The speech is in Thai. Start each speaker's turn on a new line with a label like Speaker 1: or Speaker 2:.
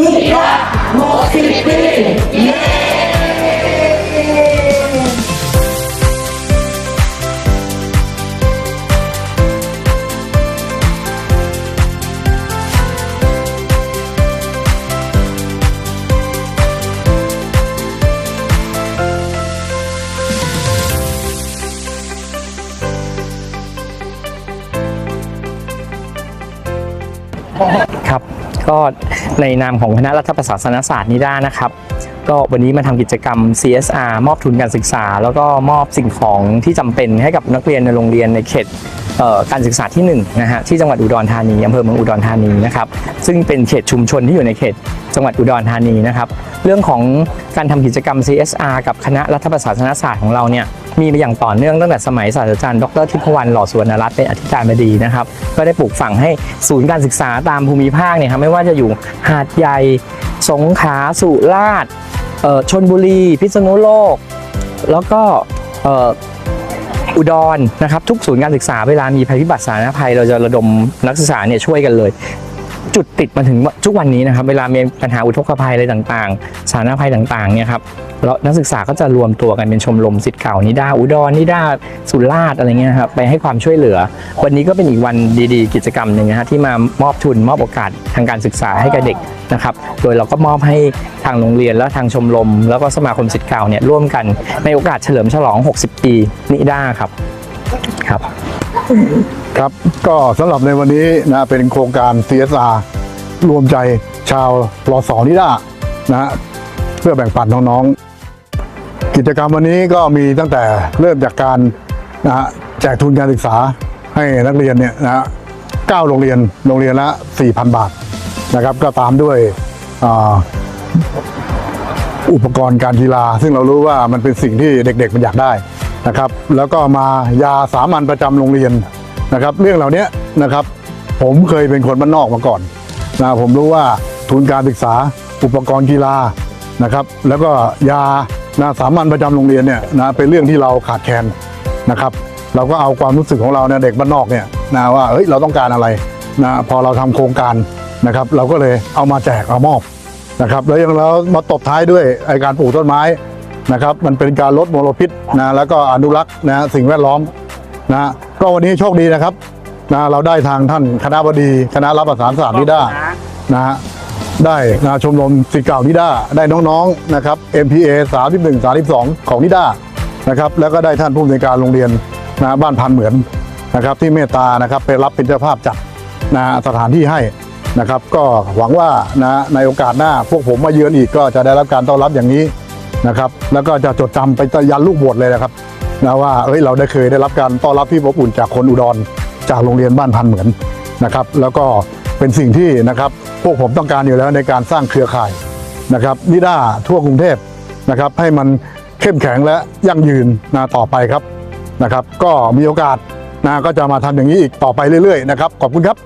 Speaker 1: 3日もう10ปีイエーイ。 ครับ ก็ในนามของคณะรัฐประศาสนศาสตร์นิด้านะครับ ก็วันนี้มาทำกิจกรรม CSR มอบทุนการศึกษา แล้วก็มอบสิ่งของที่จำเป็นให้กับนักเรียนในโรงเรียนในเขตเการศึกษาที่1นะฮะที่จังหวัดอุดรธานีอำเภอเมืองอุดรธานีนะครับซึ่งเป็นเขตชุมชนที่อยู่ในเขตจังหวัดอุดรธานีนะครับ เรื่องของการทำกิจกรรม CSR กับคณะรัฐประศาสนศาสตร์ของเราเนี่ย มีมาอย่างต่อเนื่องตั้งแต่สมัยศาสตราจารย์ดรทิพวรรณหล่อสุวรรณรัตน์เป็นอธิการบดีนะครับ ก็ได้ปลูกฝังให้ศูนย์การศึกษาตามภูมิภาคเนี่ยครับไม่ว่าจะอยู่หาดใหญ่สงขลาสุราษฎร์ชนบุรี พิษณุโลก แล้วก็อุดรนะครับทุกศูนย์การศึกษาเวลามีภัยพิบัติสาธารณภัย เราจะระดมนักศึกษาเนี่ยช่วยกันเลย จุดติดมาถึงทุกวันนี้นะครับ เวลามีปัญหาอุทกภัยอะไรต่างๆ สาธารณภัยต่างๆเนี่ยครับ แล้วนักศึกษาก็จะรวมตัวกันเป็นชมรมสิทธิ์เก่านิด้าอุดรนิด้าสุราษฎร์อะไรเงี้ยครับไปให้ความช่วยเหลือ วันนี้ก็เป็นอีกวันดีๆ กิจกรรมหนึ่งนะฮะที่มามอบทุนมอบโอกาสทางการศึกษาให้กับเด็กนะครับ โดยเราก็มอบให้ทางโรงเรียนและทางชมรม แล้วก็สมาคมสิทธิ์เก่าเนี่ยร่วมกันในโอกาสเฉลิมฉลอง 60 ปีนิด้าครับครับ
Speaker 2: ครับก็สำหรับในวันนี้นะเป็นโครงการ CSR รวมใจชาวรอสอนิด้านะฮะเพื่อแบ่งปันน้องๆ กิจกรรมวันนี้ก็มีตั้งแต่เริ่มจากการนะฮะแจกทุนการศึกษาให้นักเรียนเนี่ยนะฮะเก้าโรงเรียนโรงเรียนละ 4,000 บาทนะครับ ก็ตามด้วยอ,อุปกรณ์การกีฬา ซึ่งเรารู้ว่ามันเป็นสิ่งที่เด็กๆมันอยากได้นะครับ แล้วก็มายาสามัญประจำโรงเรียนนะครับ เรื่องเหล่านี้นะครับ ผมเคยเป็นคนบ้านนอกมาก่อนนะผมรู้ว่าทุนการศึกษาอุปกรณ์กีฬานะครับ แล้วก็ยา นะสามัญประจำโรงเรียนเนี่ยนะเป็นเรื่องที่เราขาดแคลนนะครับเราก็เอาความรู้สึกของเราเนี่ยเด็กบ้านนอกเนี่ยนะว่าเฮ้ยเราต้องการอะไรนะพอเราทำโครงการนะครับ เราก็เลยเอามาแจกเอามอบนะครับ แล้วยังเรามาตบท้ายด้วยไอการปลูกต้นไม้นะครับ มันเป็นการลดมลพิษนะแล้วก็อนุรักษ์นะสิ่งแวดล้อมนะก็วันนี้โชคดีนะครับนะเราได้ทางท่านคณะบดีคณะรับประสานศาสตร์นิด้านะฮะ ได้นะชมรมศิษย์เก่านิด้าได้น้องๆนะครับ MPA 31 32 ของนิด้านะครับแล้วก็ได้ท่านผู้อำนวยการโรงเรียนนะบ้านพันเหมือนนะครับที่เมตตานะครับไปรับเป็นเจ้าภาพจัดนะสถานที่ให้นะครับ ก็หวังว่านะในโอกาสหน้าพวกผมมาเยือนอีกก็จะได้รับการต้อนรับอย่างนี้นะครับแล้วก็จะจดจำไปยันลูกบวชเลยนะครับนะว่าเอ้ยเราได้เคยได้รับการต้อนรับที่อบอุ่นจากคนอุดร จากโรงเรียนบ้านพันเหมือนนะครับ แล้วก็เป็นสิ่งที่นะครับ พวกผมต้องการอยู่แล้วในการสร้างเครือข่ายนะครับนิด้าทั่วกรุงเทพนะครับให้มันเข้มแข็งและยั่งยืนนะต่อไปครับนะครับ ก็มีโอกาสนะก็จะมาทำอย่างนี้อีกต่อไปเรื่อยๆนะครับขอบคุณครับ